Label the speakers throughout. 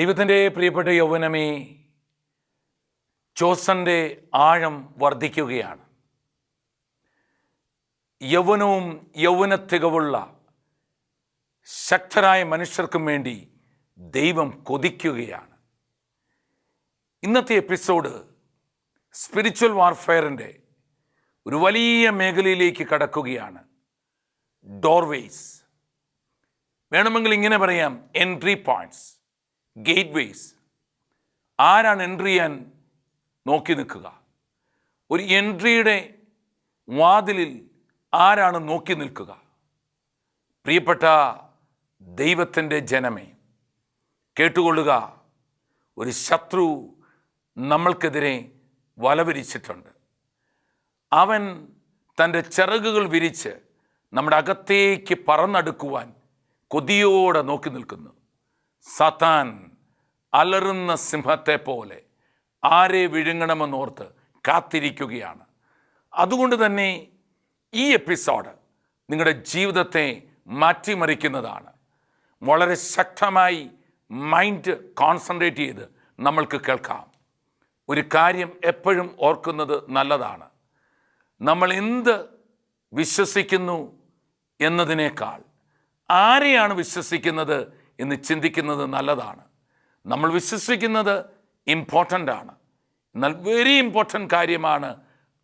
Speaker 1: ദൈവത്തിന്റെ പ്രിയപ്പെട്ട യൗവനമേ ചോസന്റെ ആഴം വർദ്ധിക്കുകയാണ്. യൗവനവും യൗവന തികവുള്ള ശക്തരായ മനുഷ്യർക്കും വേണ്ടി ദൈവം കൊതിക്കുകയാണ്. ഇന്നത്തെ എപ്പിസോഡ് സ്പിരിച്വൽ വാർഫെയറിന്റെ ഒരു വലിയ മേഖലയിലേക്ക് കടക്കുകയാണ്. ഡോർവേസ്. വേണമെങ്കിൽ ഇങ്ങനെ പറയാം എൻട്രി പോയിന്റ്സ്. ഗേറ്റ് വേസ് ആരാണ് എൻട്രി ചെയ്യാൻ നോക്കി നിൽക്കുക? ഒരു എൻട്രിയുടെ വാതിലിൽ ആരാണ് നോക്കി നിൽക്കുക? പ്രിയപ്പെട്ട ദൈവത്തിന്റെ ജനമേ കേട്ടുകൊള്ളുക. ഒരു ശത്രു നമ്മൾക്കെതിരെ വലവിരിച്ചിട്ടുണ്ട്. അവൻ തന്റെ ചിറകുകൾ വിരിച്ച് നമ്മുടെ അകത്തേക്ക് പറന്നെടുക്കുവാൻ കൊതിയോടെ നോക്കി നിൽക്കുന്നു. സത്താൻ അലറുന്ന സിംഹത്തെ പോലെ ആരെ വിഴുങ്ങണമെന്നോർത്ത് കാത്തിരിക്കുകയാണ്. അതുകൊണ്ട് തന്നെ ഈ എപ്പിസോഡ് നിങ്ങളുടെ ജീവിതത്തെ മാറ്റിമറിക്കുന്നതാണ്. വളരെ ശക്തമായി മൈൻഡ് കോൺസെൻട്രേറ്റ് ചെയ്ത് നമ്മൾക്ക് കേൾക്കാം. ഒരു കാര്യം എപ്പോഴും ഓർക്കുന്നത് നല്ലതാണ്. നമ്മൾ എന്ത് വിശ്വസിക്കുന്നു എന്നതിനേക്കാൾ ആരെയാണ് വിശ്വസിക്കുന്നത് എന്ന് ചിന്തിക്കുന്നത് നല്ലതാണ്. നമ്മൾ വിശ്വസിക്കുന്നത് ഇമ്പോർട്ടന്റ് ആണ്. എന്നാൽ വെരി ഇമ്പോർട്ടന്റ് കാര്യമാണ്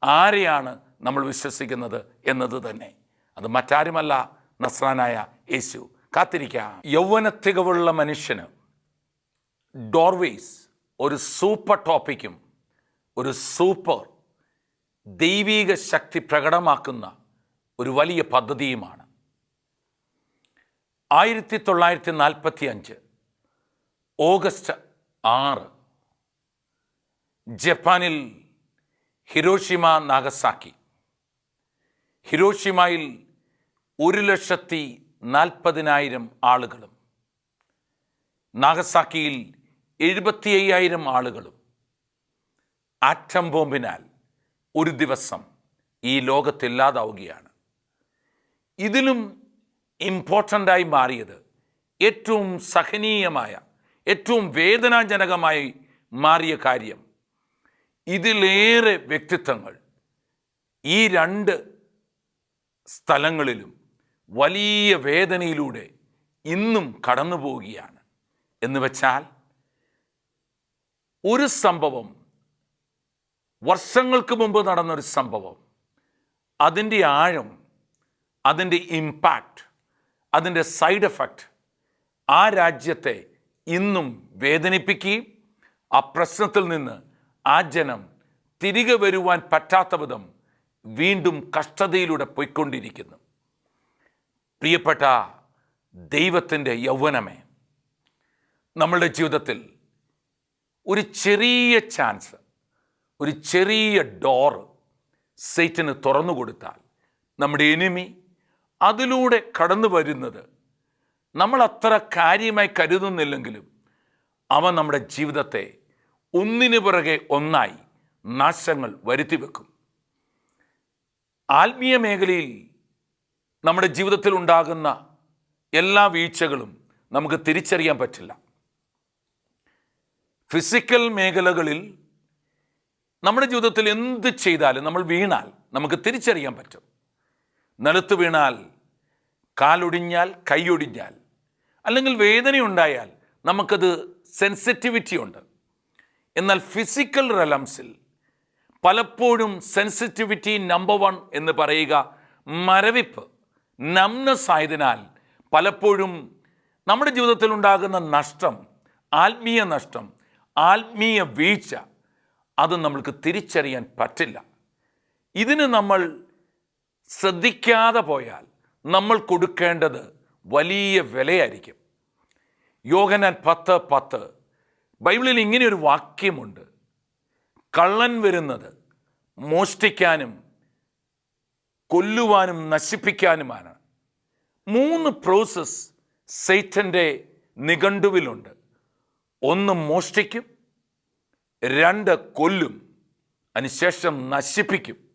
Speaker 1: ആരെയാണ് നമ്മൾ വിശ്വസിക്കുന്നത് എന്നത് തന്നെ. അത് മറ്റാരുമല്ല നസ്രാനായ യേശു. കാത്തിരിക്കാം. യൗവന തികവുള്ള മനുഷ്യന് ഡോർവേസ് ഒരു സൂപ്പർ ടോപ്പിക്കും ഒരു സൂപ്പർ ദൈവീക ശക്തി പ്രകടമാക്കുന്ന ഒരു വലിയ പദ്ധതിയുമാണ്. ആയിരത്തി തൊള്ളായിരത്തി നാൽപ്പത്തി അഞ്ച് ഓഗസ്റ്റ് ആറ് ജപ്പാനിൽ ഹിരോഷിമ നാഗസാക്കി. ഹിരോഷിമയിൽ ഒരു ലക്ഷത്തി നാൽപ്പതിനായിരം ആളുകളും. നാഗസാക്കിയിൽ എഴുപത്തി അയ്യായിരം ആളുകളും. ആറ്റം ബോംബിനാൽ ഒരു ദിവസം ഈ ലോകത്തില്ലാതാവുകയാണ് ഇതിലും ഇമ്പോർട്ടന്റായി മാറിയത്. ഏറ്റവും സഹനീയമായ ഏറ്റവും വേദനാജനകമായി മാറിയ കാര്യം ഇതിലേറെ വ്യക്തിത്വങ്ങൾ ഈ രണ്ട് സ്ഥലങ്ങളിലും വലിയ വേദനയിലൂടെ ഇന്നും കടന്നു പോവുകയാണ് എന്ന് വെച്ചാൽ ഒരു സംഭവം വർഷങ്ങൾക്ക് മുമ്പ് നടന്നൊരു സംഭവം അതിന്റെ ആഴം അതിന്റെ ഇമ്പാക്റ്റ് അതിന്റെ സൈഡ് എഫക്റ്റ് ആ രാജ്യത്തെ ഇന്നും വേദനിപ്പിക്കുകയും ആ പ്രശ്നത്തിൽ നിന്ന് ആ ജനം തിരികെ വരുവാൻ പറ്റാത്ത വിധം വീണ്ടും കഷ്ടതയിലൂടെ പോയിക്കൊണ്ടിരിക്കുന്നു. പ്രിയപ്പെട്ട ദൈവത്തിന്റെ യൗവനമേ നമ്മളുടെ ജീവിതത്തിൽ ഒരു ചെറിയ ചാൻസ് ഒരു ചെറിയ ഡോറ് സൈറ്റിന് തുറന്നു കൊടുത്താൽ നമ്മുടെ എനിമി അതിലൂടെ കടന്നു വരുന്നത്. നമ്മൾ അത്ര കാര്യമായി കരുതുന്നില്ലെങ്കിലും അവ നമ്മുടെ ജീവിതത്തെ ഒന്നിനു പുറകെ ഒന്നായി നാശങ്ങൾ വരുത്തി വെക്കും. ആത്മീയ മേഖലയിൽ നമ്മുടെ ജീവിതത്തിൽ ഉണ്ടാകുന്ന എല്ലാ വീഴ്ചകളും നമുക്ക് തിരിച്ചറിയാൻ പറ്റില്ല. ഫിസിക്കൽ മേഖലകളിൽ നമ്മുടെ ജീവിതത്തിൽ എന്ത് ചെയ്താലും നമ്മൾ വീണാൽ നമുക്ക് തിരിച്ചറിയാൻ പറ്റും. നിലത്ത് വീണാൽ കാലൊടിഞ്ഞാൽ കൈയൊടിഞ്ഞാൽ അല്ലെങ്കിൽ വേദനയുണ്ടായാൽ നമുക്കത് സെൻസിറ്റിവിറ്റി ഉണ്ട്. എന്നാൽ ഫിസിക്കൽ റലംസിൽ പലപ്പോഴും സെൻസിറ്റിവിറ്റി നമ്പർ വൺ എന്ന് പറയുക മരവിപ്പ് നംനസ് ആയതിനാൽ പലപ്പോഴും നമ്മുടെ ജീവിതത്തിൽ ഉണ്ടാകുന്ന നഷ്ടം ആത്മീയ നഷ്ടം ആത്മീയ വീഴ്ച അത് നമ്മൾക്ക് തിരിച്ചറിയാൻ പറ്റില്ല. ഇതിന് നമ്മൾ ശ്രദ്ധിക്കാതെ പോയാൽ നമ്മൾ കൊടുക്കേണ്ടത് വലിയ വിലയായിരിക്കും. യോഗനാൻ പത്ത് പത്ത്. ബൈബിളിൽ ഇങ്ങനെ ഒരു വാക്യമുണ്ട്. കള്ളൻ വരുന്നത് മോഷ്ടിക്കാനും കൊല്ലുവാനും നശിപ്പിക്കാനുമാണ്. മൂന്ന് പ്രോസസ് സൈറ്റന്റെ നിഘണ്ടുവിലുണ്ട്. ഒന്ന് മോഷ്ടിക്കും രണ്ട് കൊല്ലും അതിനുശേഷം നശിപ്പിക്കും.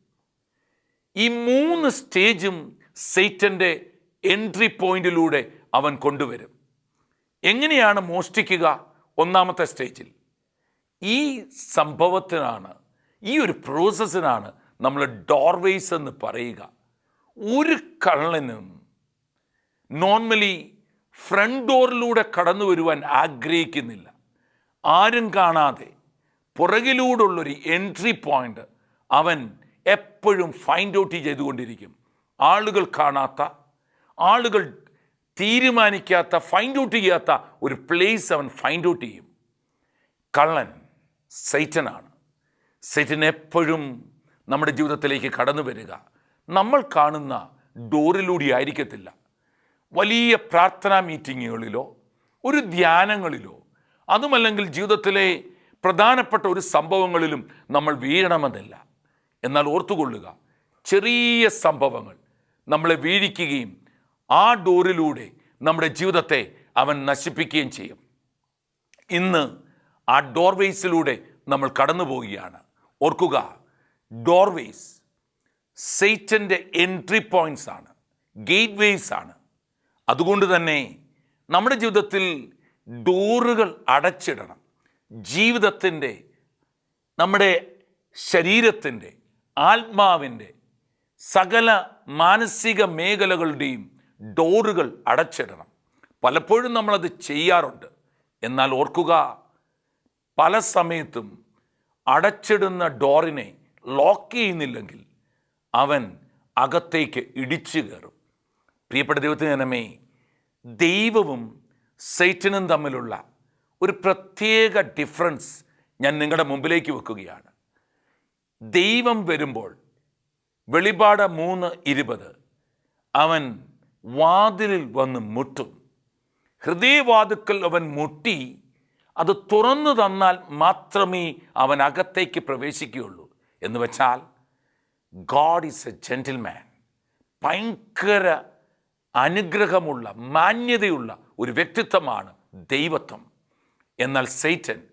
Speaker 1: ഈ മൂന്ന് സ്റ്റേജും സെയ്റ്റന്റെ എൻട്രി പോയിന്റിലൂടെ അവൻ കൊണ്ടുവരും. എങ്ങനെയാണ് മോഷ്ടിക്കുക ഒന്നാമത്തെ സ്റ്റേജിൽ? ഈ സംഭവത്തിനാണ് ഈ ഒരു പ്രോസസ്സിനാണ് നമ്മൾ ഡോർവേസ് എന്ന് പറയുക. ഒരു കള്ളനും നോർമലി ഫ്രണ്ട് ഡോറിലൂടെ കടന്നു വരുവാൻ ആഗ്രഹിക്കുന്നില്ല. ആരും കാണാതെ പുറകിലൂടുള്ളൊരു എൻട്രി പോയിന്റ് അവൻ എപ്പോഴും ഫൈൻഡ് ഔട്ട് ചെയ്തുകൊണ്ടിരിക്കും. ആളുകൾ കാണാത്ത ആളുകൾ തീരുമാനിക്കാത്ത ഫൈൻഡ് ഔട്ട് ചെയ്യാത്ത ഒരു പ്ലേസ് അവൻ ഫൈൻഡ് ഔട്ട് ചെയ്യും. കള്ളൻ സൈറ്റനാണ്. സൈറ്റൻ എപ്പോഴും നമ്മുടെ ജീവിതത്തിലേക്ക് കടന്നു വരിക. നമ്മൾ കാണുന്ന ഡോറിലൂടെ ആയിരിക്കത്തില്ല. വലിയ പ്രാർത്ഥനാ മീറ്റിങ്ങുകളിലോ ഒരു ധ്യാനങ്ങളിലോ അതുമല്ലെങ്കിൽ ജീവിതത്തിലെ പ്രധാനപ്പെട്ട ഒരു സംഭവങ്ങളിലും നമ്മൾ വീഴണമെന്നില്ല. എന്നാൽ ഓർത്തുകൊള്ളുക ചെറിയ സംഭവങ്ങൾ നമ്മളെ വീഴിക്കുകയും ആ ഡോറിലൂടെ നമ്മുടെ ജീവിതത്തെ അവൻ നശിപ്പിക്കുകയും ചെയ്യും. ഇന്ന് ആ ഡോർവേസിലൂടെ നമ്മൾ കടന്നു പോവുകയാണ് ഓർക്കുക ഡോർവേസ് സെയ്റ്റന്റെ എൻട്രി പോയിന്റ്സ് ആണ് ഗേറ്റ് വേസ് ആണ്. അതുകൊണ്ട് തന്നെ നമ്മുടെ ജീവിതത്തിൽ ഡോറുകൾ അടച്ചിടണം. ജീവിതത്തിന്റെ നമ്മുടെ ശരീരത്തിന്റെ ആത്മാവിന്റെ സകല മാനസിക മേഖലകളുടെയും ഡോറുകൾ അടച്ചിടണം. പലപ്പോഴും നമ്മളത് ചെയ്യാറുണ്ട്. എന്നാൽ ഓർക്കുക പല സമയത്തും അടച്ചിടുന്ന ഡോറിനെ ലോക്ക് ചെയ്യുന്നില്ലെങ്കിൽ അവൻ അകത്തേക്ക് ഇടിച്ചു കയറും. പ്രിയപ്പെട്ട ദൈവത്തിന് ജനമേ ദൈവവും സൈറ്റനും തമ്മിലുള്ള ഒരു പ്രത്യേക ഡിഫറൻസ് ഞാൻ നിങ്ങളുടെ മുമ്പിലേക്ക് വെക്കുകയാണ്. ദൈവം വരുമ്പോൾ വെളിപാട് മൂന്ന് ഇരുപത് അവൻ വാതിലിൽ വന്ന് മുട്ടും. ഹൃദയവാതുക്കൽ അവൻ മുട്ടി അത് തുറന്നു തന്നാൽ മാത്രമേ അവൻ അകത്തേക്ക് പ്രവേശിക്കുകയുള്ളൂ. എന്ന് വെച്ചാൽ ഗാഡ് ഈസ് എ ജെന്റിൽമാൻ ഭയങ്കര അനുഗ്രഹമുള്ള മാന്യതയുള്ള ഒരു വ്യക്തിത്വമാണ് ദൈവത്വം. എന്നാൽ സൈറ്റൻ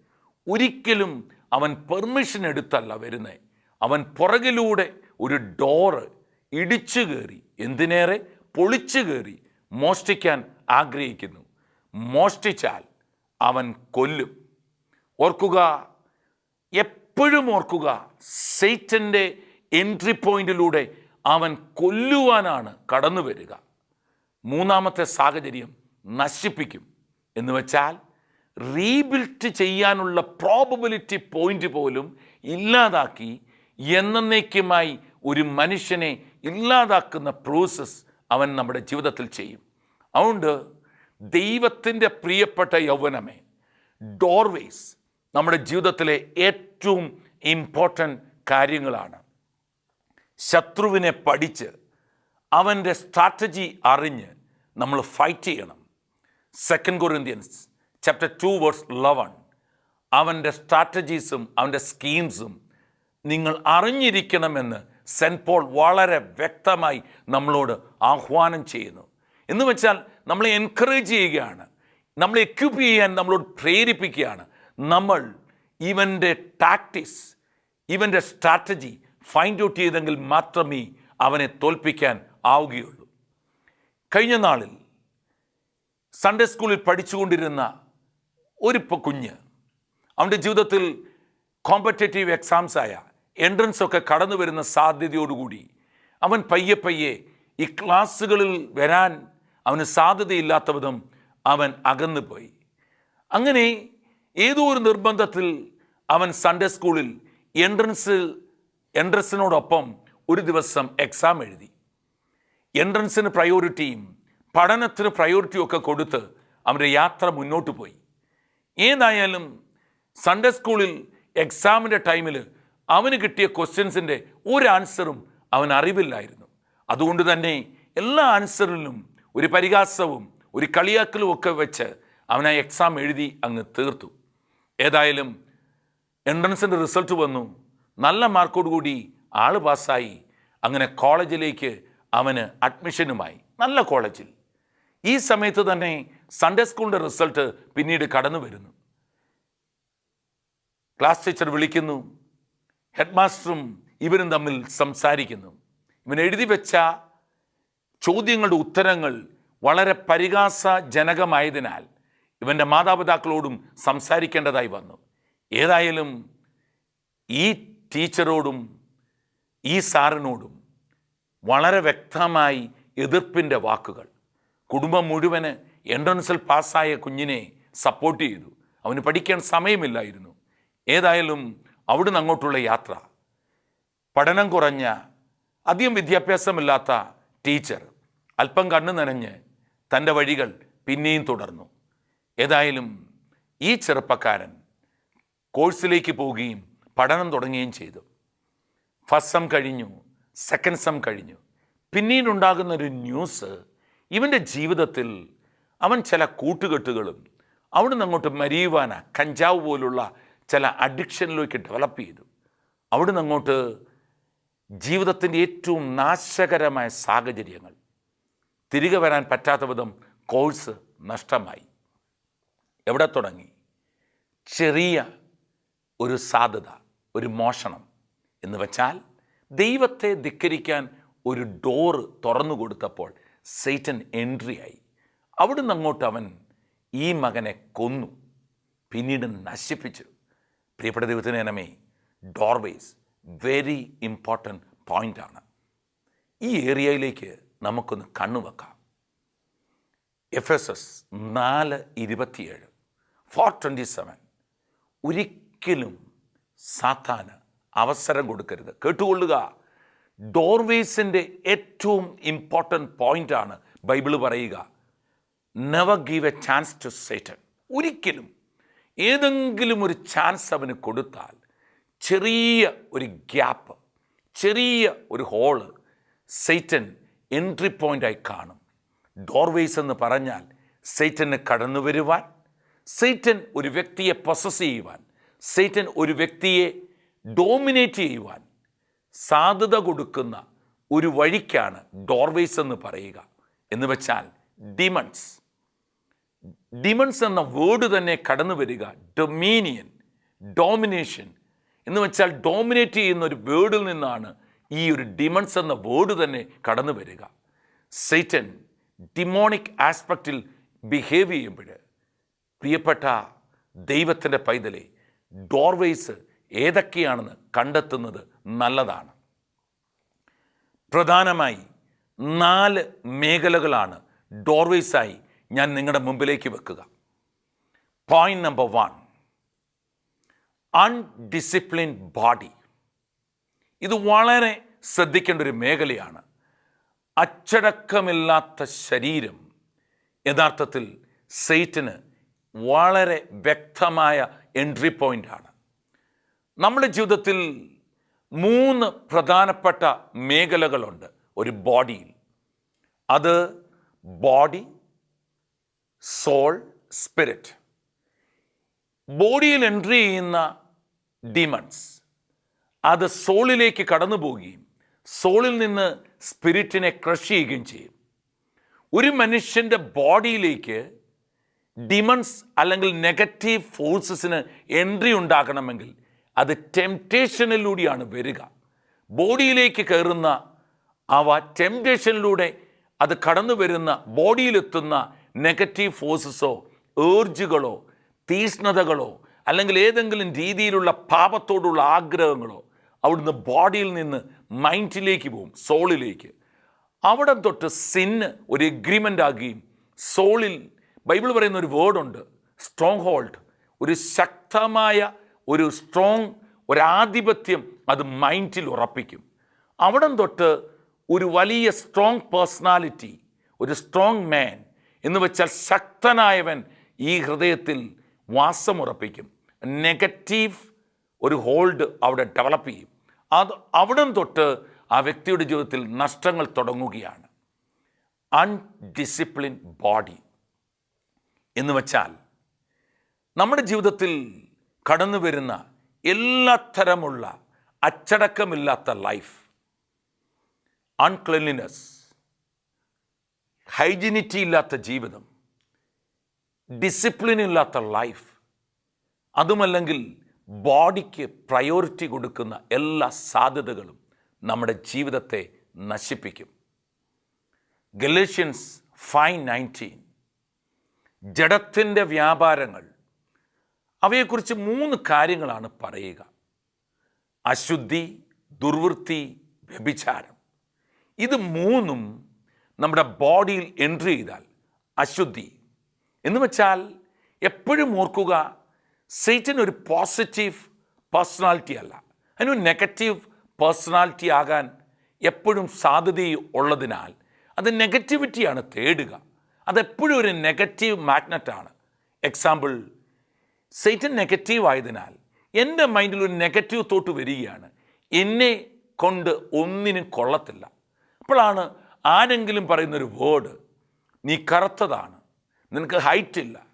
Speaker 1: ഒരിക്കലും അവൻ പെർമിഷൻ എടുത്തല്ല വരുന്നത് അവൻ പുറകിലൂടെ ഒരു ഡോറ് ഇടിച്ചു കയറി. എന്തിനേറെ? പൊളിച്ചു കയറി. മോഷ്ടിക്കാൻ ആഗ്രഹിക്കുന്നു. മോഷ്ടിച്ചാൽ അവൻ കൊല്ലും. ഓർക്കുക എപ്പോഴും ഓർക്കുക സെയ്റ്റന്റെ എൻട്രി പോയിന്റിലൂടെ അവൻ കൊല്ലുവാനാണ് കടന്നു വരിക. മൂന്നാമത്തെ സാഹചര്യം നശിപ്പിക്കും. എന്ന് വെച്ചാൽ റീബിൽറ്റ് ചെയ്യാനുള്ള പ്രോബബിലിറ്റി പോയിന്റ് പോലും ഇല്ലാതാക്കി എന്നേക്കുമായി ഒരു മനുഷ്യനെ ഇല്ലാതാക്കുന്ന പ്രോസസ് അവൻ നമ്മുടെ ജീവിതത്തിൽ ചെയ്യും. അതുകൊണ്ട് ദൈവത്തിന്റെ പ്രിയപ്പെട്ട യൗവനമേ ഡോർവേസ് നമ്മുടെ ജീവിതത്തിലെ ഏറ്റവും ഇമ്പോർട്ടന്റ് കാര്യങ്ങളാണ്. ശത്രുവിനെ പഠിച്ച് അവന്റെ സ്ട്രാറ്റജി അറിഞ്ഞ് നമ്മൾ ഫൈറ്റ് ചെയ്യണം. Second Corinthians chapter two verse eleven അവന്റെ സ്ട്രാറ്റജീസും അവന്റെ സ്കീംസും നിങ്ങൾ അറിഞ്ഞിരിക്കണമെന്ന് സെന്റ് പോൾ വളരെ വ്യക്തമായി നമ്മളോട് ആഹ്വാനം ചെയ്യുന്നു. എന്ന് വെച്ചാൽ നമ്മളെ എൻകറേജ് ചെയ്യുകയാണ്. നമ്മളെ എക്യൂപ്പ് ചെയ്യാൻ നമ്മളോട് പ്രേരിപ്പിക്കുകയാണ്. നമ്മൾ ഇവന്റെ ടാക്ടിക്സ് ഇവന്റെ സ്ട്രാറ്റജി ഫൈൻഡ് ഔട്ട് ചെയ്തെങ്കിൽ മാത്രമേ അവനെ തോൽപ്പിക്കാൻ ആവുകയുള്ളൂ. കഴിഞ്ഞ നാളിൽ സൺഡേ സ്കൂളിൽ പഠിച്ചുകൊണ്ടിരുന്ന ഒരു കുഞ്ഞ് അവന്റെ ജീവിതത്തിൽ കോമ്പറ്റേറ്റീവ് ആയ എൻട്രൻസ് ഒക്കെ കടന്നു വരുന്ന സാധ്യതയോടുകൂടി. അവൻ പയ്യെ പയ്യെ ഈ ക്ലാസ്സുകളിൽ വരാൻ അവന് സാധ്യതയില്ലാത്ത വിധം അവൻ അകന്നു പോയി അങ്ങനെ ഏതോ ഒരു നിർബന്ധത്തിൽ അവൻ സൺഡേ സ്കൂളിൽ എൻട്രൻസ് എൻട്രൻസിനോടൊപ്പം ഒരു ദിവസം എക്സാം എഴുതി. എൻട്രൻസിന് പ്രയോറിറ്റിയും പഠനത്തിന് പ്രയോറിറ്റിയും ഒക്കെ കൊടുത്ത് അവന്റെ യാത്ര മുന്നോട്ട് പോയി. ഏതായാലും സൺഡേ സ്കൂളിൽ എക്സാമിന്റെ ടൈമിൽ അവന് കിട്ടിയ ക്വസ്റ്റ്യൻസിന്റെ ഒരു ആൻസറും അവൻ അറിവില്ലായിരുന്നു. അതുകൊണ്ട് തന്നെ എല്ലാ ആൻസറിലും ഒരു പരിഹാസവും ഒരു കളിയാക്കലും ഒക്കെ വെച്ച് അവൻ ആ എക്സാം എഴുതി അങ്ങ് തീർത്തു. ഏതായാലും എൻട്രൻസിന്റെ റിസൾട്ട് വന്നു. നല്ല മാർക്കോട് കൂടി ആൾ പാസ്സായി. അങ്ങനെ കോളേജിലേക്ക് അവന് അഡ്മിഷനുമായി നല്ല കോളേജിൽ. ഈ സമയത്ത് തന്നെ സൺഡേ സ്കൂളിന്റെ റിസൾട്ട് പിന്നീട് കടന്നു വരുന്നു ക്ലാസ് ടീച്ചർ വിളിക്കുന്നു. ഹെഡ് മാസ്റ്ററും ഇവരും തമ്മിൽ സംസാരിക്കുന്നു. ഇവൻ എഴുതി വെച്ച ചോദ്യങ്ങളുടെ ഉത്തരങ്ങൾ വളരെ പരിഹാസജനകമായതിനാൽ ഇവന്റെ മാതാപിതാക്കളോടും സംസാരിക്കേണ്ടതായി വന്നു. ഏതായാലും ഈ ടീച്ചറോടും ഈ സാറിനോടും വളരെ വ്യക്തമായി എതിർപ്പിന്റെ വാക്കുകൾ. കുടുംബം മുഴുവൻ എൻട്രൻസിൽ പാസ്സായ കുഞ്ഞിനെ സപ്പോർട്ട് ചെയ്തു. അവന് പഠിക്കാൻ സമയമില്ലായിരുന്നു. ഏതായാലും അവിടുന്ന് അങ്ങോട്ടുള്ള യാത്ര. പഠനം കുറഞ്ഞ അധികം വിദ്യാഭ്യാസമില്ലാത്ത ടീച്ചർ അല്പം കണ്ണു നനഞ്ഞ് തന്റെ വഴികൾ പിന്നെയും തുടർന്നു. ഏതായാലും ഈ ചെറുപ്പക്കാരൻ കോഴ്സിലേക്ക് പോവുകയും പഠനം തുടങ്ങുകയും ചെയ്തു. ഫസ്റ്റ് സം കഴിഞ്ഞു സെക്കൻഡ് സം കഴിഞ്ഞു. പിന്നീടുണ്ടാകുന്ന ഒരു ന്യൂസ് ഇവന്റെ ജീവിതത്തിൽ അവൻ ചില കൂട്ടുകെട്ടുകളും അവിടുന്ന് അങ്ങോട്ട് മരിയുവാന കഞ്ചാവ് പോലുള്ള ചില അഡിക്ഷനിലേക്ക് ഡെവലപ്പ് ചെയ്തു. അവിടുന്ന് അങ്ങോട്ട് ജീവിതത്തിന്റെ ഏറ്റവും നാശകരമായ സാഹചര്യങ്ങൾ. തിരികെ വരാൻ പറ്റാത്ത വിധം കോഴ്സ് നഷ്ടമായി. എവിടെ തുടങ്ങി? ചെറിയ ഒരു സാധ്യത ഒരു മോഷണം എന്ന് വെച്ചാൽ ദൈവത്തെ ധിക്കരിക്കാൻ ഒരു ഡോറ് തുറന്നു കൊടുത്തപ്പോൾ സെയ്റ്റൻ എൻട്രി ആയി. അവിടുന്ന് അങ്ങോട്ട് അവൻ ഈ മകനെ കൊന്നു. പിന്നീട് നശിപ്പിച്ചു. പ്രിയപ്പെട്ട ദൈവത്തിന് ഇനമേ ഡോർവേസ് വെരി ഇമ്പോർട്ടന്റ് പോയിന്റാണ് ഈ ഏരിയയിലേക്ക് നമുക്കൊന്ന് കണ്ണുവെക്കാം എഫ് എസ് എസ് നാല് ഇരുപത്തിയേഴ് ഫോർ ട്വന്റി സെവൻ ഒരിക്കലും സാത്താന് അവസരം കൊടുക്കരുത്. കേട്ടുകൊള്ളുക ഡോർവേസിന്റെ ഏറ്റവും ഇമ്പോർട്ടന്റ് പോയിന്റാണ് ബൈബിൾ പറയുക never give a chance to Satan ഒരിക്കലും ഏതെങ്കിലും ഒരു ചാൻസ് അവന് കൊടുത്താൽ ചെറിയ ഒരു ഗ്യാപ്പ് ചെറിയ ഒരു ഹോൾ സൈറ്റൻ എൻട്രി പോയിന്റായി കാണും. ഡോർവേസ് എന്ന് പറഞ്ഞാൽ സൈറ്റന് കടന്നു വരുവാൻ സൈറ്റൻ ഒരു വ്യക്തിയെ പ്രൊസസ് ചെയ്യുവാൻ സൈറ്റൻ ഒരു വ്യക്തിയെ ഡോമിനേറ്റ് ചെയ്യുവാൻ സാധ്യത കൊടുക്കുന്ന ഒരു വഴിക്കാണ് ഡോർവേസ് എന്ന് പറയുക. എന്ന് വെച്ചാൽ ഡിമൺസ് ഡിമൺസ് എന്ന വേർഡ് തന്നെ കടന്നു വരിക. ഡൊമീനിയൻ ഡോമിനേഷൻ എന്ന് വെച്ചാൽ ഡോമിനേറ്റ് ചെയ്യുന്ന ഒരു വേർഡിൽ നിന്നാണ് ഈ ഒരു ഡിമൺസ് എന്ന വേർഡ് തന്നെ കടന്നു വരിക. സൈറ്റൻ ഡിമോണിക് ആസ്പെക്റ്റിൽ ബിഹേവ് ചെയ്യുമ്പോൾ പ്രിയപ്പെട്ട ദൈവത്തിന്റെ പൈതലെ ഡോർവേസ് ഏതൊക്കെയാണെന്ന് കണ്ടെത്തുന്നത് നല്ലതാണ്. പ്രധാനമായി നാല് മേഖലകളാണ് ഡോർവേസായി ഞാൻ നിങ്ങളുടെ മുമ്പിലേക്ക് വെക്കുക. Point number one undiscipline body ഇത് വളരെ ശ്രദ്ധിക്കേണ്ട ഒരു മേഖലയാണ്. അച്ചടക്കമില്ലാത്ത ശരീരം യഥാർത്ഥത്തിൽ സെയ്റ്റിന് വളരെ വ്യക്തമായ എൻട്രി പോയിന്റാണ് നമ്മുടെ ജീവിതത്തിൽ മൂന്ന് പ്രധാനപ്പെട്ട മേഖലകളുണ്ട് ഒരു ബോഡിയിൽ അത് ബോഡി സോൾ സ്പിരിറ്റ്. ബോഡിയിൽ എൻട്രി ചെയ്യുന്ന ഡിമൺസ്. അത് സോളിലേക്ക് കടന്നു പോവുകയും സോളിൽ നിന്ന് സ്പിരിറ്റിനെ ക്രഷ് ചെയ്യുകയും ചെയ്യും. ഒരു മനുഷ്യന്റെ ബോഡിയിലേക്ക് ഡിമൺസ് അല്ലെങ്കിൽ നെഗറ്റീവ് ഫോഴ്സസിന് എൻട്രി ഉണ്ടാക്കണമെങ്കിൽ അത് ടെംപ്റ്റേഷനിലൂടെയാണ് വരിക. ബോഡിയിലേക്ക് കയറുന്ന അവ ടെംപ്റ്റേഷനിലൂടെ അത് കടന്നു വരുന്ന ബോഡിയിലെത്തുന്ന നെഗറ്റീവ് ഫോഴ്സസോ ഏർജുകളോ തീഷ്ണതകളോ അല്ലെങ്കിൽ ഏതെങ്കിലും രീതിയിലുള്ള പാപത്തോടുള്ള ആഗ്രഹങ്ങളോ അവിടുന്ന് ബോഡിയിൽ നിന്ന് മൈൻഡിലേക്ക് പോകും സോളിലേക്ക്. അവിടെ തൊട്ട് സിന്ന് ഒരു എഗ്രിമെന്റ് ആകുകയും സോളിൽ ബൈബിൾ പറയുന്ന ഒരു വേർഡുണ്ട് സ്ട്രോങ് ഹോൾഡ് ഒരു ശക്തമായ ഒരു സ്ട്രോങ് ഒരാധിപത്യം അത് മൈൻഡിൽ ഉറപ്പിക്കും. അവിടം തൊട്ട് ഒരു വലിയ സ്ട്രോങ് പേഴ്സണാലിറ്റി ഒരു സ്ട്രോങ് മാൻ എന്ന് വെച്ചാൽ ശക്തനായവൻ ഈ ഹൃദയത്തിൽ വാസമുറപ്പിക്കും. നെഗറ്റീവ് ഒരു ഹോൾഡ് അവിടെ ഡെവലപ്പ് ചെയ്യും. അത് അവിടം തൊട്ട് ആ വ്യക്തിയുടെ ജീവിതത്തിൽ നഷ്ടങ്ങൾ തുടങ്ങുകയാണ്. അൺഡിസിപ്ലിൻ ബോഡി എന്ന് വെച്ചാൽ നമ്മുടെ ജീവിതത്തിൽ കടന്നു വരുന്ന എല്ലാ തരമുള്ള അച്ചടക്കമില്ലാത്ത ലൈഫ് അൺക്ലെൻലിനെസ് ഹൈജിനിറ്റി ഇല്ലാത്ത ജീവിതം ഡിസിപ്ലിൻ ഇല്ലാത്ത ലൈഫ് അതുമല്ലെങ്കിൽ ബോഡിക്ക് പ്രയോറിറ്റി കൊടുക്കുന്ന എല്ലാ സാധ്യതകളും നമ്മുടെ ജീവിതത്തെ നശിപ്പിക്കും. ഗലേഷ്യൻസ് ഫൈവ് നയന്റീൻ ജഡത്തിന്റെ വ്യാപാരങ്ങൾ അവയെക്കുറിച്ച് മൂന്ന് കാര്യങ്ങളാണ് പറയുക. അശുദ്ധി ദുർവൃത്തി വ്യഭിചാരം. ഇത് മൂന്നും നമ്മുടെ ബോഡിയിൽ എൻട്രി ചെയ്താൽ അശുദ്ധി. എന്ന് വെച്ചാൽ എപ്പോഴും ഓർക്കുക സൈറ്റൻ ഒരു പോസിറ്റീവ് പേഴ്സണാലിറ്റി അല്ല. അതിനൊരു നെഗറ്റീവ് പേഴ്സണാലിറ്റി ആകാൻ എപ്പോഴും സാധ്യത ഉള്ളതിനാൽ അത് നെഗറ്റിവിറ്റിയാണ് തേടുക. അതെപ്പോഴും ഒരു നെഗറ്റീവ് മാഗ്നറ്റാണ് എക്സാമ്പിൾ സൈറ്റൻ നെഗറ്റീവ് ആയതിനാൽ എന്റെ മൈൻഡിൽ ഒരു നെഗറ്റീവ് തോട്ട് വരികയാണ്. എന്നെ കൊണ്ട് ഒന്നിനും കൊള്ളത്തില്ല. അപ്പോഴാണ് ആരെങ്കിലും പറയുന്നൊരു വേർഡ് നീ കറുത്തതാണ് നിനക്ക് ഹൈറ്റ് ഇല്ല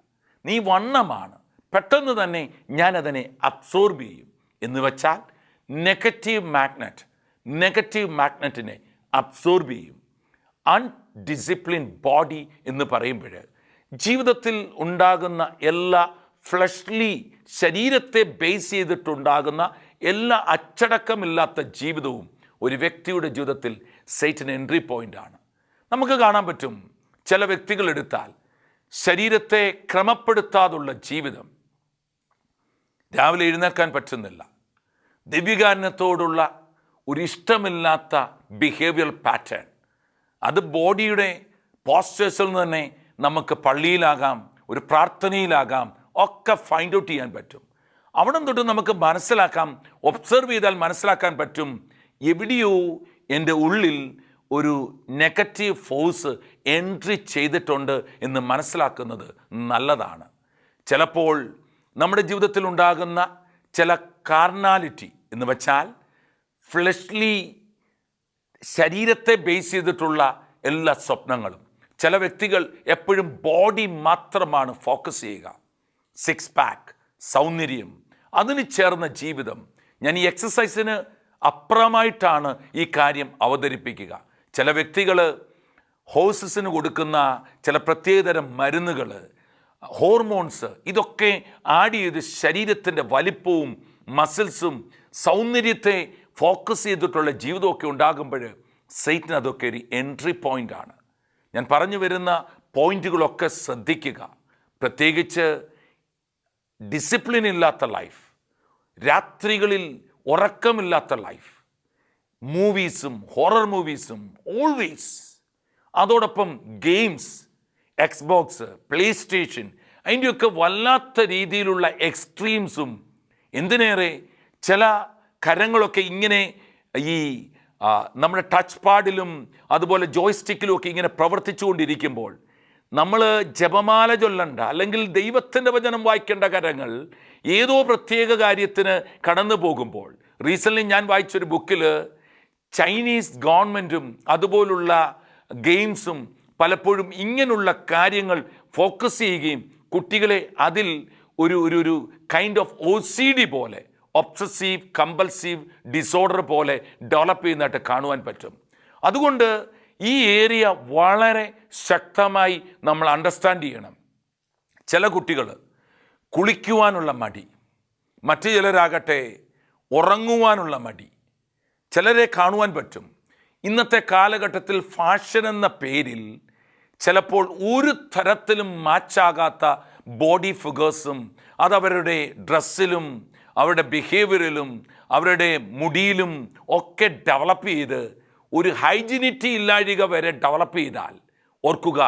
Speaker 1: നീ വണ്ണമാണ് പെട്ടെന്ന് തന്നെ ഞാനതിനെ അബ്സോർബ് ചെയ്യും. എന്ന് വെച്ചാൽ നെഗറ്റീവ് മാഗ്നറ്റ് നെഗറ്റീവ് മാഗ്നറ്റിനെ അബ്സോർബ് ചെയ്യും. അൺഡിസിപ്ലിൻ ബോഡി എന്ന് പറയുമ്പോൾ ജീവിതത്തിൽ ഉണ്ടാകുന്ന എല്ലാ ഫ്ലഷ്ലി ശരീരത്തെ ബേസ് ചെയ്തിട്ടുണ്ടാകുന്ന എല്ലാ അച്ചടക്കമില്ലാത്ത ജീവിതവും ഒരു വ്യക്തിയുടെ ജീവിതത്തിൽ സൈറ്റിന് എൻട്രി പോയിന്റാണ് നമുക്ക് കാണാൻ പറ്റും ചില വ്യക്തികൾ എടുത്താൽ ശരീരത്തെ ക്രമപ്പെടുത്താതുള്ള ജീവിതം രാവിലെ എഴുന്നേൽക്കാൻ പറ്റുന്നില്ല. ദിവ്യകാരണത്തോടുള്ള ഒരു ഇഷ്ടമില്ലാത്ത ബിഹേവിയർ പാറ്റേൺ അത് ബോഡിയുടെ പോസ്റ്റേഴ്സിൽ നിന്ന് തന്നെ നമുക്ക് പള്ളിയിലാകാം ഒരു പ്രാർത്ഥനയിലാകാം ഒക്കെ ഫൈൻഡ് ഔട്ട് ചെയ്യാൻ പറ്റും. അവിടെ തൊട്ട് നമുക്ക് മനസ്സിലാക്കാം ഒബ്സർവ് ചെയ്താൽ മനസ്സിലാക്കാൻ പറ്റും എവിടെയോ എന്റെ ഉള്ളിൽ ഒരു നെഗറ്റീവ് ഫോഴ്സ് എൻട്രി ചെയ്തിട്ടുണ്ട് എന്ന് മനസ്സിലാക്കുന്നത് നല്ലതാണ്. ചിലപ്പോൾ നമ്മുടെ ജീവിതത്തിൽ ഉണ്ടാകുന്ന ചില കാർണാലിറ്റി എന്ന് വെച്ചാൽ ഫ്ലഷ്ലി ശരീരത്തെ ബേസ് ചെയ്തിട്ടുള്ള എല്ലാ സ്വപ്നങ്ങളും. ചില വ്യക്തികൾ എപ്പോഴും ബോഡി മാത്രമാണ് ഫോക്കസ് ചെയ്യുക. സിക്സ് പാക്ക് സൗന്ദര്യം അതിന് ചേർന്ന ജീവിതം. ഞാൻ ഈ എക്സസൈസിന് അപ്പുറമായിട്ടാണ് ഈ കാര്യം അവതരിപ്പിക്കുക. ചില വ്യക്തികൾ ഹോസസിന് കൊടുക്കുന്ന ചില പ്രത്യേകതരം മരുന്നുകൾ ഹോർമോൺസ് ഇതൊക്കെ ആഡ് ചെയ്ത് ശരീരത്തിന്റെ വലിപ്പവും മസിൽസും സൗന്ദര്യത്തെ ഫോക്കസ് ചെയ്തിട്ടുള്ള ജീവിതമൊക്കെ ഉണ്ടാകുമ്പോൾ സൈറ്റിന് അതൊക്കെ ഒരു എൻട്രി പോയിന്റാണ്. ഞാൻ പറഞ്ഞു വരുന്ന പോയിന്റുകളൊക്കെ ശ്രദ്ധിക്കുക. പ്രത്യേകിച്ച് ഡിസിപ്ലിൻ ഇല്ലാത്ത ലൈഫ്. രാത്രികളിൽ ഉറക്കമില്ലാത്ത ലൈഫ് മൂവീസും ഹൊറർ മൂവീസും ഓൾവേസ് അതോടൊപ്പം ഗെയിംസ് എക്സ്ബോക്സ് പ്ലേ സ്റ്റേഷൻ അതിന്റെയൊക്കെ വല്ലാത്ത രീതിയിലുള്ള എക്സ്ട്രീംസും എന്തിനേറെ? ചില കരങ്ങളൊക്കെ ഇങ്ങനെ ഈ നമ്മുടെ ടച്ച് പാഡിലും അതുപോലെ ജോയ്സ്റ്റിക്കിലും ഒക്കെ ഇങ്ങനെ പ്രവർത്തിച്ചുകൊണ്ടിരിക്കുമ്പോൾ നമ്മൾ ജപമാല ചൊല്ലണ്ട അല്ലെങ്കിൽ ദൈവത്തിന്റെ വചനം വായിക്കേണ്ട കരങ്ങൾ ഏതോ പ്രത്യേക കാര്യത്തിന് കടന്നു പോകുമ്പോൾ റീസെന്റ്ലി ഞാൻ വായിച്ചൊരു ബുക്കിൽ ചൈനീസ് ഗവൺമെന്റും അതുപോലുള്ള ഗെയിംസും പലപ്പോഴും ഇങ്ങനെയുള്ള കാര്യങ്ങൾ ഫോക്കസ് ചെയ്യുകയും കുട്ടികളെ അതിൽ ഒരു ഒരു ഒരു kind of O C D പോലെ ഒബ്സസീവ് കമ്പൽസീവ് ഡിസോർഡർ പോലെ ഡെവലപ്പ് ചെയ്യുന്നതായിട്ട് കാണുവാൻ പറ്റും. അതുകൊണ്ട് ഈ ഏരിയ വളരെ ശക്തമായി നമ്മൾ അണ്ടർസ്റ്റാൻഡ് ചെയ്യണം. ചില കുട്ടികൾ കുളിക്കുവാനുള്ള മടി മറ്റു ചിലരാകട്ടെ ഉറങ്ങുവാനുള്ള മടി ചിലരെ കാണുവാൻ പറ്റും. ഇന്നത്തെ കാലഘട്ടത്തിൽ ഫാഷൻ എന്ന പേരിൽ ചിലപ്പോൾ ഒരു തരത്തിലും മാച്ചാകാത്ത ബോഡി ഫിഗേഴ്സും അതവരുടെ ഡ്രസ്സിലും അവരുടെ ബിഹേവിയറിലും അവരുടെ മുടിയിലും ഒക്കെ ഡെവലപ്പ് ചെയ്ത് ഒരു ഹൈജിനിറ്റി ഇല്ലാഴിക വരെ ഡെവലപ്പ് ചെയ്താൽ ഓർക്കുക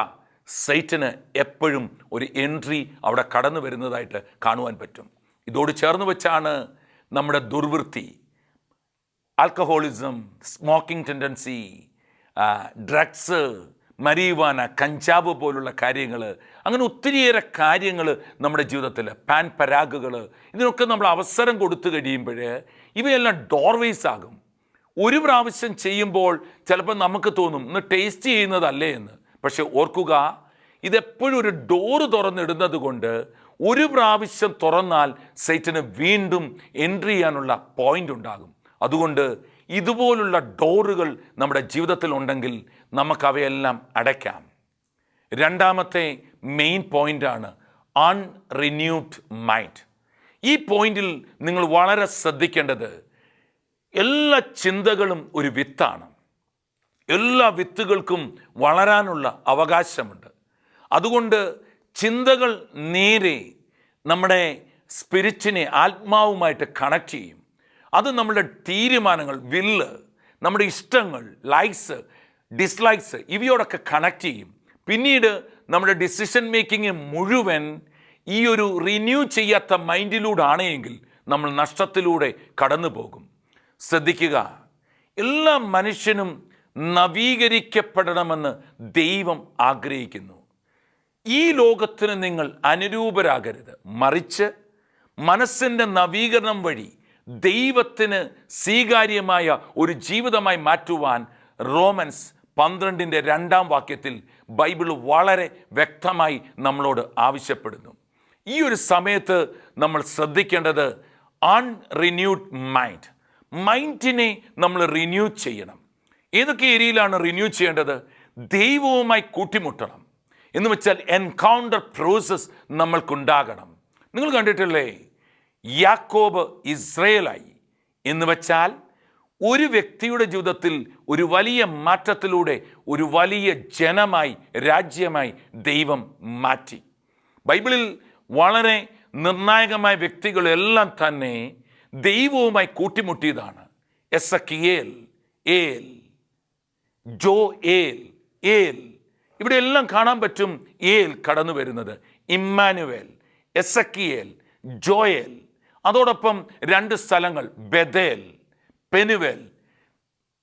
Speaker 1: സൈറ്റിന് എപ്പോഴും ഒരു എൻട്രി അവിടെ കടന്നു വരുന്നതായിട്ട് കാണുവാൻ പറ്റും. ഇതോട് ചേർന്ന് വെച്ചാണ് നമ്മുടെ ദുർവൃത്തി alcoholism smoking tendency drugs marijuana കഞ്ചാവ് പോലുള്ള കാര്യങ്ങൾ അങ്ങനെ ഒത്തിരിയേറെ കാര്യങ്ങൾ നമ്മുടെ ജീവിതത്തിൽ പാൻ പരാഗുകൾ ഇതിനൊക്കെ നമ്മൾ അവസരം കൊടുത്തു കഴിയുമ്പോൾ ഇവയെല്ലാം ഡോർവേസ് ആകും. ഒരു പ്രാവശ്യം ചെയ്യുമ്പോൾ ചിലപ്പോൾ നമുക്ക് തോന്നും ഇന്ന് ടേസ്റ്റ് ചെയ്യുന്നതല്ലേ എന്ന്. പക്ഷെ ഓർക്കുക ഇതെപ്പോഴും ഒരു ഡോറ് തുറന്നിടുന്നത് കൊണ്ട് ഒരു പ്രാവശ്യം തുറന്നാൽ സൈറ്റിന് വീണ്ടും എൻട്രി ചെയ്യാനുള്ള പോയിന്റ് ഉണ്ടാകും. അതുകൊണ്ട് ഇതുപോലുള്ള ഡോറുകൾ നമ്മുടെ ജീവിതത്തിൽ ഉണ്ടെങ്കിൽ നമുക്കവയെല്ലാം അടയ്ക്കാം. രണ്ടാമത്തെ മെയിൻ പോയിന്റാണ് അൺറിന്യൂഡ് മൈൻഡ്. ഈ പോയിന്റിൽ നിങ്ങൾ വളരെ ശ്രദ്ധിക്കേണ്ടത് എല്ലാ ചിന്തകളും ഒരു വിത്താണ്. എല്ലാ വിത്തുകൾക്കും വളരാനുള്ള അവകാശമുണ്ട്. അതുകൊണ്ട് ചിന്തകൾ നേരെ നമ്മുടെ സ്പിരിറ്റിനെ ആത്മാവുമായിട്ട് കണക്ട് ചെയ്യും. അത് നമ്മുടെ തീരുമാനങ്ങൾ വില്ല് നമ്മുടെ ഇഷ്ടങ്ങൾ ലൈക്സ് ഡിസ്ലൈക്സ് ഇവയോടൊക്കെ കണക്ട് ചെയ്യും. പിന്നീട് നമ്മുടെ ഡിസിഷൻ മേക്കിംഗ് മുഴുവൻ ഈ ഒരു റിന്യൂ ചെയ്യാത്ത മൈൻഡിലൂടെ ആണെങ്കിൽ നമ്മൾ നഷ്ടത്തിലൂടെ കടന്നു പോകും ശ്രദ്ധിക്കുക. എല്ലാ മനുഷ്യനും നവീകരിക്കപ്പെടണമെന്ന് ദൈവം ആഗ്രഹിക്കുന്നു. ഈ ലോകത്തിന് നിങ്ങൾ അനുരൂപരാകരുത്. മറിച്ച് മനസ്സിന്റെ നവീകരണം വഴി ദൈവത്തിന് സ്വീകാര്യമായ ഒരു ജീവിതമായി മാറ്റുവാൻ റോമൻസ് പന്ത്രണ്ടിന്റെ രണ്ടാം വാക്യത്തിൽ ബൈബിൾ വളരെ വ്യക്തമായി നമ്മളോട് ആവശ്യപ്പെടുന്നു. ഈ ഒരു സമയത്ത് നമ്മൾ ശ്രദ്ധിക്കേണ്ടത് അൺറിന്യൂഡ് മൈൻഡ് മൈൻഡിനെ നമ്മൾ റിന്യൂ ചെയ്യണം. ഏതൊക്കെ ഏരിയയിലാണ് റിന്യൂ ചെയ്യേണ്ടത്? ദൈവവുമായി കൂട്ടിമുട്ടണം. എന്ന് വെച്ചാൽ എൻകൗണ്ടർ പ്രോസസ് നമ്മൾക്കുണ്ടാകണം. നിങ്ങൾ കണ്ടിട്ടില്ലേ? യാക്കോബ് ഇസ്രയേലായി. എന്ന് വെച്ചാൽ ഒരു വ്യക്തിയുടെ ജീവിതത്തിൽ ഒരു വലിയ മാറ്റത്തിലൂടെ ഒരു വലിയ ജനമായി രാജ്യമായി ദൈവം മാറ്റി. ബൈബിളിൽ വളരെ നിർണായകമായ വ്യക്തികളെല്ലാം തന്നെ ദൈവവുമായി കൂട്ടിമുട്ടിയതാണ്. എസ് കിയേൽ ഏൽ ജോ ഏൽ ഏൽ. ഇവിടെ എല്ലാം കാണാൻ പറ്റും ഏൽ കടന്നു വരുന്നത്. Immanuel Ezekiel Joel. അതോടൊപ്പം രണ്ട് സ്ഥലങ്ങൾ ബദേൽ പെനുവേൽ.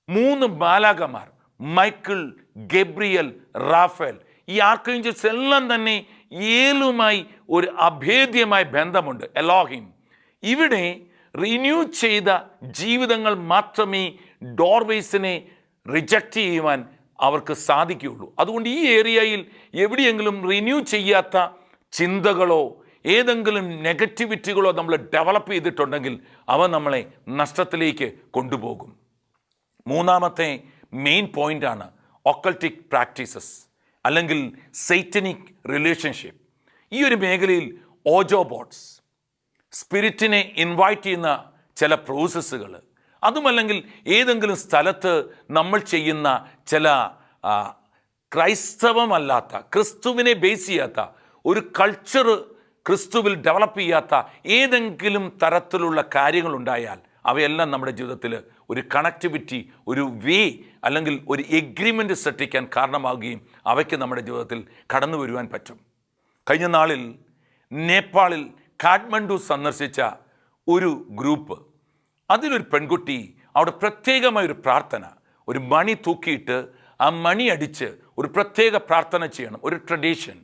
Speaker 1: മൂന്ന് ബാലാകമാർ മൈക്കിൾ ഗബ്രിയൽ റാഫേൽ. ഈ ആർക്കേഞ്ചൽസ് എല്ലാം തന്നെ ഏലുമായി ഒരു അഭേദ്യമായ ബന്ധമുണ്ട് എലോഹിം. ഇവിടെ റിന്യൂ ചെയ്ത ജീവിതങ്ങൾ മാത്രമേ ഡോർവേസിനെ റിജക്റ്റ് ചെയ്യുവാൻ അവർക്ക് സാധിക്കുകയുള്ളൂ. അതുകൊണ്ട് ഈ ഏരിയയിൽ എവിടെയെങ്കിലും റിന്യൂ ചെയ്യാത്ത ചിന്തകളോ ഏതെങ്കിലും നെഗറ്റിവിറ്റികളോ നമ്മൾ ഡെവലപ്പ് ചെയ്തിട്ടുണ്ടെങ്കിൽ അവ നമ്മളെ നഷ്ടത്തിലേക്ക് കൊണ്ടുപോകും. മൂന്നാമത്തെ മെയിൻ പോയിന്റാണ് ഒക്കൾട്ടിക് പ്രാക്ടീസസ് അല്ലെങ്കിൽ സൈറ്റനിക് റിലേഷൻഷിപ്പ് ഈ ഒരു മേഖലയിൽ ഓജോ ബോട്ട്സ് സ്പിരിറ്റിനെ ഇൻവൈറ്റ് ചെയ്യുന്ന ചില പ്രോസസ്സുകൾ അതുമല്ലെങ്കിൽ ഏതെങ്കിലും സ്ഥലത്ത് നമ്മൾ ചെയ്യുന്ന ചില ക്രൈസ്തവമല്ലാത്ത ക്രിസ്തുവിനെ ബേസ് ചെയ്യാത്ത ഒരു കൾച്ചർ ക്രിസ്തുവിൽ ഡെവലപ്പ് ചെയ്യാത്ത ഏതെങ്കിലും തരത്തിലുള്ള കാര്യങ്ങളുണ്ടായാൽ അവയെല്ലാം നമ്മുടെ ജീവിതത്തിൽ ഒരു കണക്ടിവിറ്റി ഒരു വേ അല്ലെങ്കിൽ ഒരു എഗ്രിമെന്റ് സൃഷ്ടിക്കാൻ കാരണമാവുകയും അവയ്ക്ക് നമ്മുടെ ജീവിതത്തിൽ കടന്നു വരുവാൻ പറ്റും. കഴിഞ്ഞ നാളിൽ നേപ്പാളിൽ കാഠ്മണ്ഡു സന്ദർശിച്ച ഒരു ഗ്രൂപ്പ്. അതിലൊരു പെൺകുട്ടി അവിടെ പ്രത്യേകമായ ഒരു പ്രാർത്ഥന. ഒരു മണി തൂക്കിയിട്ട് ആ മണി അടിച്ച് ഒരു പ്രത്യേക പ്രാർത്ഥന ചെയ്യണം. ഒരു ട്രഡീഷൻ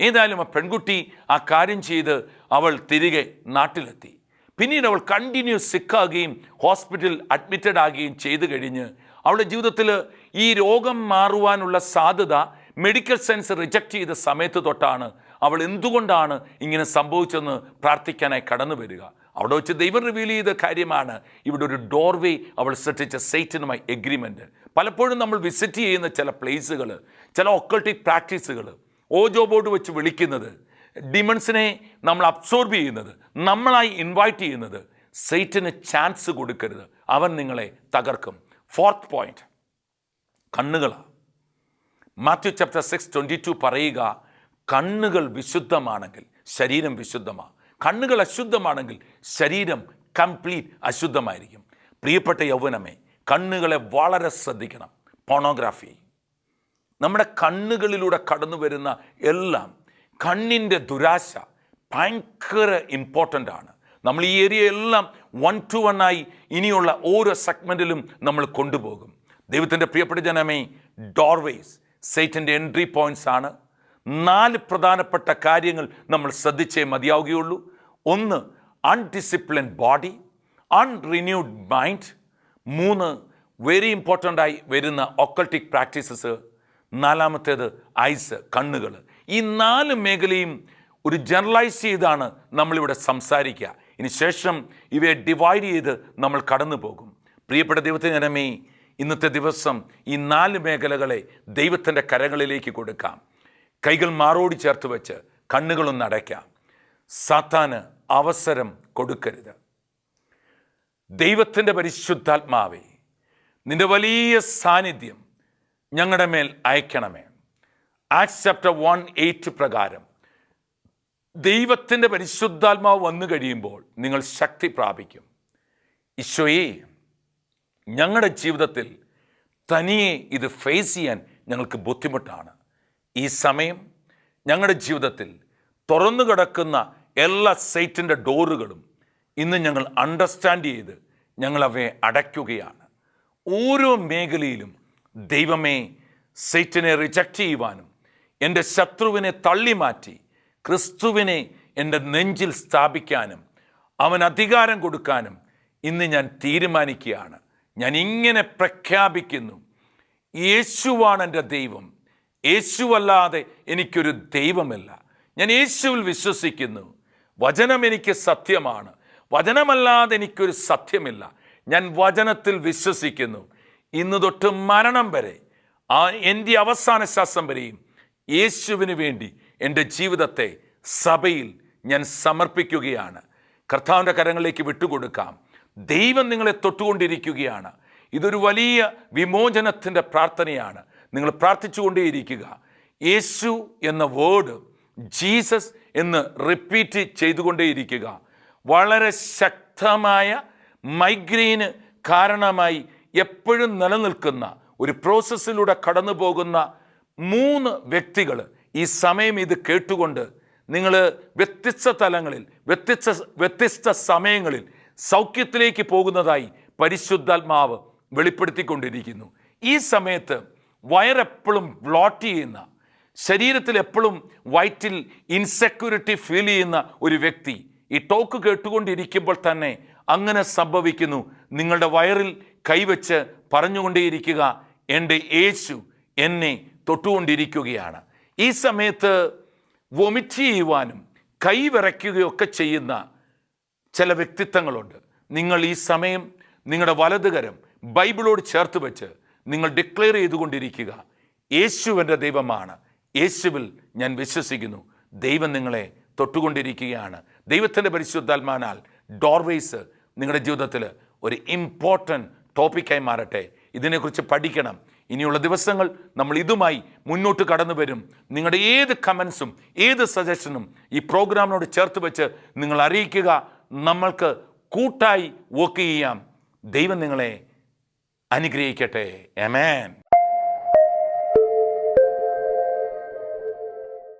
Speaker 1: ഏതായാലും ആ പെൺകുട്ടി ആ കാര്യം ചെയ്ത് അവൾ തിരികെ നാട്ടിലെത്തി. പിന്നീട് അവൾ കണ്ടിന്യൂസ് സിക്കാകുകയും ഹോസ്പിറ്റലിൽ അഡ്മിറ്റഡ് ആകുകയും ചെയ്തു കഴിഞ്ഞ് അവളുടെ ജീവിതത്തിൽ ഈ രോഗം മാറുവാനുള്ള സാധ്യത മെഡിക്കൽ സയൻസ് റിജക്റ്റ് ചെയ്ത സമയത്ത് തൊട്ടാണ് അവൾ എന്തുകൊണ്ടാണ് ഇങ്ങനെ സംഭവിച്ചെന്ന് പ്രാർത്ഥിക്കാനായി കടന്നു വരിക? അവിടെ വെച്ച് ദൈവം റിവീൽ ചെയ്ത കാര്യമാണ്. ഇവിടെ ഒരു ഡോർവേ അവൾ സൃഷ്ടിച്ച സൈറ്റിനുമായി എഗ്രിമെന്റ് പലപ്പോഴും നമ്മൾ വിസിറ്റ് ചെയ്യുന്ന ചില പ്ലേസുകൾ ചില ഒക്കൾട്ടിക് പ്രാക്ടീസുകൾ ഓജോ ബോർഡ് വെച്ച് വിളിക്കുന്നത് ഡിമൺസിനെ നമ്മൾ അബ്സോർബ് ചെയ്യുന്നത് നമ്മളായി ഇൻവൈറ്റ് ചെയ്യുന്നത് സൈറ്റിന് ചാൻസ് കൊടുക്കരുത്. അവൻ നിങ്ങളെ തകർക്കും. Fourth point കണ്ണുകളാണ് Matthew chapter six twenty two പറയുക കണ്ണുകൾ വിശുദ്ധമാണെങ്കിൽ ശരീരം വിശുദ്ധമാണ് കണ്ണുകൾ അശുദ്ധമാണെങ്കിൽ ശരീരം കംപ്ലീറ്റ് അശുദ്ധമായിരിക്കും. പ്രിയപ്പെട്ട യൗവനമേ കണ്ണുകളെ വളരെ ശ്രദ്ധിക്കണം. പോണോഗ്രാഫി. നമ്മുടെ കണ്ണുകളിലൂടെ കടന്നു വരുന്ന എല്ലാം കണ്ണിന്റെ ദുരാശ ഭയങ്കര ഇമ്പോർട്ടന്റ് ആണ്. നമ്മൾ ഈ ഏരിയ എല്ലാം വൺ ടു വൺ ആയി ഇനിയുള്ള ഓരോ സെഗ്മെന്റിലും നമ്മൾ കൊണ്ടുപോകും. ദൈവത്തിന്റെ പ്രിയപ്പെട്ട ജനമേ ഡോർവേസ് സൈറ്റിന്റെ എൻട്രി പോയിന്റ്സ് ആണ്. നാല് പ്രധാനപ്പെട്ട കാര്യങ്ങൾ നമ്മൾ ശ്രദ്ധിച്ചേ മതിയാവുകയുള്ളൂ. ഒന്ന് അൺഡിസിപ്ലിൻ ബോഡി അൺറിന്യൂഡ് മൈൻഡ് മൂന്ന് വെരി ഇമ്പോർട്ടന്റ് ആയി വരുന്ന ഒക്കൾട്ടിക് പ്രാക്ടീസസ് നാലാമത്തേത് ഐസ് കണ്ണുകൾ. ഈ നാല് മേഖലയും ഒരു ജനറലൈസ് ചെയ്താണ് നമ്മളിവിടെ സംസാരിക്കുക. ഇനി ശേഷം ഇവയെ ഡിവൈഡ് ചെയ്ത് നമ്മൾ കടന്നു പോകും. പ്രിയപ്പെട്ട ദൈവത്തിന് ജനമേ ഇന്നത്തെ ദിവസം ഈ നാല് മേഖലകളെ ദൈവത്തിന്റെ കരങ്ങളിലേക്ക് കൊടുക്കാം. കൈകൾ മാറോടി ചേർത്ത് വെച്ച് കണ്ണുകളൊന്ന് അടയ്ക്കാം. സാത്താന് അവസരം കൊടുക്കരുത്. ദൈവത്തിന്റെ പരിശുദ്ധാത്മാവേ നിന്റെ വലിയ സാന്നിധ്യം ഞങ്ങളുടെ മേൽ അയക്കണമേ. ആക്സ് ചാപ്റ്റർ വൺ എയ്റ്റ് പ്രകാരം ദൈവത്തിന്റെ പരിശുദ്ധാത്മാവ് വന്നു കഴിയുമ്പോൾ നിങ്ങൾ ശക്തി പ്രാപിക്കും. ഈശോയെ ഞങ്ങളുടെ ജീവിതത്തിൽ തനിയെ ഇത് ഫേസ് ചെയ്യാൻ ഞങ്ങൾക്ക് ബുദ്ധിമുട്ടാണ്. ഈ സമയം ഞങ്ങളുടെ ജീവിതത്തിൽ തുറന്നു കിടക്കുന്ന എല്ലാ സൈറ്റിന്റെ ഡോറുകളും ഇന്ന് ഞങ്ങൾ അണ്ടർസ്റ്റാൻഡ് ചെയ്ത് ഞങ്ങൾ അടയ്ക്കുകയാണ്. ഓരോ മേഖലയിലും ദൈവമേ സൈറ്റിനെ റിജക്റ്റ് ചെയ്യുവാനും എന്റെ ശത്രുവിനെ തള്ളിമാറ്റി ക്രിസ്തുവിനെ എന്റെ നെഞ്ചിൽ സ്ഥാപിക്കാനും അവൻ അധികാരം കൊടുക്കാനും ഇന്ന് ഞാൻ തീരുമാനിക്കുകയാണ്. ഞാൻ ഇങ്ങനെ പ്രഖ്യാപിക്കുന്നു. യേശുവാണ് എന്റെ ദൈവം. യേശുവല്ലാതെ എനിക്കൊരു ദൈവമില്ല. ഞാൻ യേശുവിൽ വിശ്വസിക്കുന്നു. വചനം എനിക്ക് സത്യമാണ്. വചനമല്ലാതെ എനിക്കൊരു സത്യമില്ല. ഞാൻ വചനത്തിൽ വിശ്വസിക്കുന്നു. ഇന്ന് തൊട്ട് മരണം വരെ ആ എന്റെ അവസാന ശ്വാസം വരെയും യേശുവിന് വേണ്ടി എന്റെ ജീവിതത്തെ സഭയിൽ ഞാൻ സമർപ്പിക്കുകയാണ്. കർത്താവിന്റെ കരങ്ങളിലേക്ക് വിട്ടുകൊടുക്കാം. ദൈവം നിങ്ങളെ തൊട്ടുകൊണ്ടിരിക്കുകയാണ്. ഇതൊരു വലിയ വിമോചനത്തിന്റെ പ്രാർത്ഥനയാണ്. നിങ്ങൾ പ്രാർത്ഥിച്ചുകൊണ്ടേയിരിക്കുക. യേശു എന്ന വേർഡ് ജീസസ് എന്ന് റിപ്പീറ്റ് ചെയ്തുകൊണ്ടേയിരിക്കുക. വളരെ ശക്തമായ മൈഗ്രെയിന് കാരണമായി എപ്പോഴും നിലനിൽക്കുന്ന ഒരു പ്രോസസ്സിലൂടെ കടന്നു പോകുന്ന മൂന്ന് വ്യക്തികൾ ഈ സമയം ഇത് കേട്ടുകൊണ്ട് നിങ്ങൾ വ്യത്യസ്ത തലങ്ങളിൽ വ്യത്യസ്ത വ്യത്യസ്ത സമയങ്ങളിൽ സൗഖ്യത്തിലേക്ക് പോകുന്നതായി പരിശുദ്ധാത്മാവ് വെളിപ്പെടുത്തിക്കൊണ്ടിരിക്കുന്നു. ഈ സമയത്ത് വയറെപ്പോഴും ബ്ലോട്ട് ചെയ്യുന്ന ശരീരത്തിൽ എപ്പോഴും വയറ്റിൽ ഇൻസെക്യൂരിറ്റി ഫീൽ ചെയ്യുന്ന ഒരു വ്യക്തി ഈ ടോക്ക് കേട്ടുകൊണ്ടിരിക്കുമ്പോൾ തന്നെ അങ്ങനെ സംഭവിക്കുന്നു. നിങ്ങളുടെ വയറിൽ കൈവച്ച് പറഞ്ഞുകൊണ്ടേയിരിക്കുക എന്റെ യേശു എന്നെ തൊട്ടുകൊണ്ടിരിക്കുകയാണ്. ഈ സമയത്ത് വൊമിറ്റ് ചെയ്യുവാനും കൈവിറയ്ക്കുകയൊക്കെ ചെയ്യുന്ന ചില വ്യക്തിത്വങ്ങളുണ്ട്. നിങ്ങൾ ഈ സമയം നിങ്ങളുടെ വലതുകരം ബൈബിളോട് ചേർത്ത് വെച്ച് നിങ്ങൾ ഡിക്ലെയർ ചെയ്തുകൊണ്ടിരിക്കുക. യേശുവിന്റെ ദൈവമാണ്. യേശുവിൽ ഞാൻ വിശ്വസിക്കുന്നു. ദൈവം നിങ്ങളെ തൊട്ടുകൊണ്ടിരിക്കുകയാണ്. ദൈവത്തിന്റെ പരിശുദ്ധാത്മാനാൽ ഡോർവേസ് നിങ്ങളുടെ ജീവിതത്തിൽ ഒരു ഇമ്പോർട്ടന്റ് ടോപ്പിക്കായി മാറട്ടെ. ഇതിനെക്കുറിച്ച് പഠിക്കണം. ഇനിയുള്ള ദിവസങ്ങൾ നമ്മൾ ഇതുമായി മുന്നോട്ട് കടന്നു വരും. നിങ്ങളുടെ ഏത് കമൻസും ഏത് സജഷനും ഈ പ്രോഗ്രാമിനോട് ചേർത്ത് വെച്ച് നിങ്ങൾ അറിയിക്കുക. നമ്മൾക്ക് കൂട്ടായി വർക്ക് ചെയ്യാം. ദൈവം നിങ്ങളെ അനുഗ്രഹിക്കട്ടെ. എമേൻ